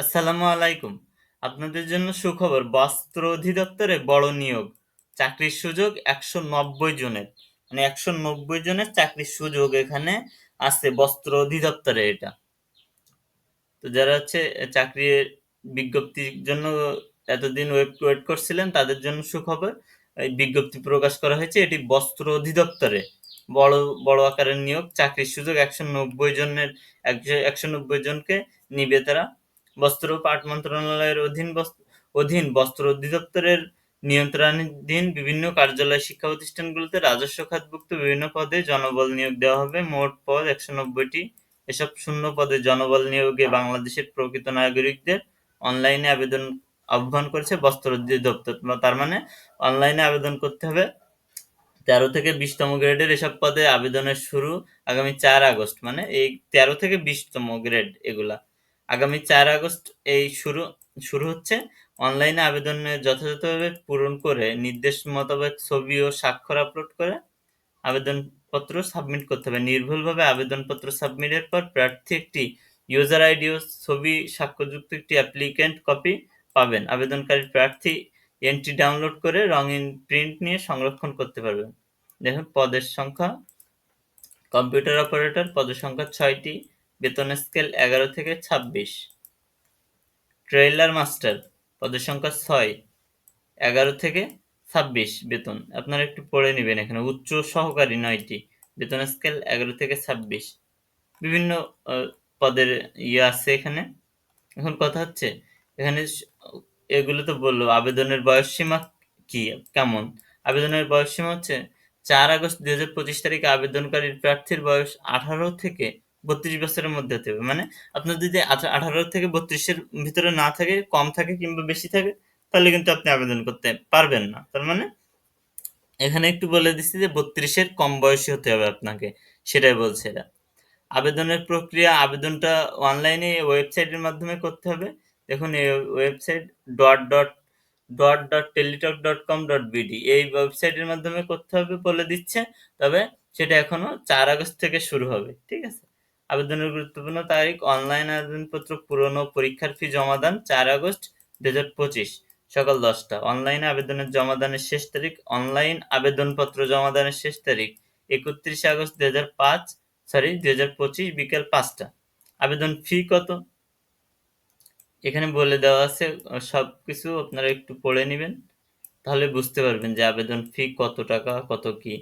আসসালামু আলাইকুম। আপনাদের জন্য সুখবর, বস্ত্র অধিদপ্তরে বড় নিয়োগ। চাকরির সুযোগ একশো নব্বই জনের। মানে একশো নব্বই জনের চাকরির সুযোগ এখানে আছে বস্ত্র অধিদপ্তরে এটা। তো যারা হচ্ছে চাকরির বিজ্ঞপ্তির জন্য এতদিন ওয়েট ওয়েট করছিলেন, তাদের জন্য সুখবর, এই বিজ্ঞপ্তি প্রকাশ করা হয়েছে, এটি বস্ত্র অধিদপ্তরে। বড় বড় আকারের নিয়োগ, চাকরির সুযোগ একশো নব্বই জনের, একশো নব্বই জনকে নিবে তারা। বস্ত্র পাট মন্ত্রণালয়ের অধীন অধীন বস্ত্র অধিদপ্তরের নিয়ন্ত্রণাধীন বিভিন্ন কার্যালয় শিক্ষা প্রতিষ্ঠানগুলোতে রাজস্ব খাতভুক্ত বিভিন্ন পদে জনবল নিয়োগ দেওয়া হবে। মোট পদ একশো নব্বইটি। এসব শূন্য পদে জনবল নিয়োগে বাংলাদেশের প্রকৃত নাগরিকদের অনলাইনে আবেদন আহ্বান করেছে বস্ত্র অধিদপ্তর। তার মানে অনলাইনে আবেদন করতে হবে। তেরো থেকে বিশতম গ্রেডের এসব পদে আবেদনের শুরু আগামী চার আগস্ট। মানে এই তেরো থেকে বিশতম গ্রেড এগুলা। আগামী চার আগস্ট এই শুরু শুরু হচ্ছে। অনলাইনে আবেদনে যথাযথভাবে পূরণ করে নির্দেশ মোতাবেক ছবি ও স্বাক্ষর আপলোড করে আবেদনপত্র সাবমিট করতে হবে। নির্ভুলভাবে আবেদনপত্র সাবমিটের পর প্রার্থী একটি ইউজার আইডি ও ছবি স্বাক্ষরযুক্ত একটি অ্যাপ্লিকেন্ট কপি পাবেন। আবেদনকারী প্রার্থী এন্ট্রি ডাউনলোড করে রঙিন প্রিন্ট নিয়ে সংরক্ষণ করতে পারবেন। দেখুন, পদের সংখ্যা, কম্পিউটার অপারেটর, পদের সংখ্যা ছয়টি বেতন স্কেল এগারো থেকে ছাব্বিশ। ট্রেইলার মাস্টার পদের সংখ্যা ছয়, এগারো থেকে ছাব্বিশ বেতন। আপনারা একটু পড়ে নেবেন এখানে। উচ্চ সহকারী নয়টি, বেতন স্কেল এগারো থেকে ছাব্বিশ। বিভিন্ন পদের ইয়ে আছে এখানে। এখন কথা হচ্ছে, এখানে এগুলো তো বলল, আবেদনের বয়স সীমা কি, কেমন? আবেদনের বয়স সীমা হচ্ছে, চার আগস্ট দুই হাজার পঁচিশ তারিখে আবেদনকারীর প্রার্থীর বয়স আঠারো থেকে বত্রিশ বছরের মধ্যে হতে হবে। মানে আপনার যদি আঠারো থেকে বত্রিশের ভিতরে না থাকে, কম থাকে কিংবা বেশি থাকে, তাহলে কিন্তু আপনি আবেদন করতে পারবেন না। তার মানে এখানে একটু বলে দিচ্ছি যে বত্রিশের কম বয়সী হতে হবে আপনাকে, সেটাই বলছে এরা। আবেদনের প্রক্রিয়া, আবেদনটা অনলাইনে ওয়েবসাইটের মাধ্যমে করতে হবে। দেখুন, এই website dot dot dot dot Teletalk dot com dot BD এই ওয়েবসাইটের মাধ্যমে করতে হবে বলে দিচ্ছে। তবে সেটা এখনও চার আগস্ট থেকে শুরু হবে, ঠিক আছে? আবেদনের গুরুত্বপূর্ণ তারিখ, অনলাইন আবেদনপত্র পূরণ ও পরীক্ষার ফি জমাদান চার আগস্ট দু হাজার পঁচিশ, সকাল দশটা। অনলাইনে আবেদনের জমাদানের শেষ তারিখ, অনলাইন আবেদনপত্র জমাদানের শেষ তারিখ, একত্রিশে আগস্ট দু হাজার পাঁচ সরি দু হাজার পঁচিশ, বিকেল পাঁচটা। আবেদন ফি কত? এখানে বলে দেওয়া আছে সব কিছু আপনারা একটু পড়ে নেবেন, তাহলে বুঝতে পারবেন যে আবেদন ফি কত টাকা, কত কি।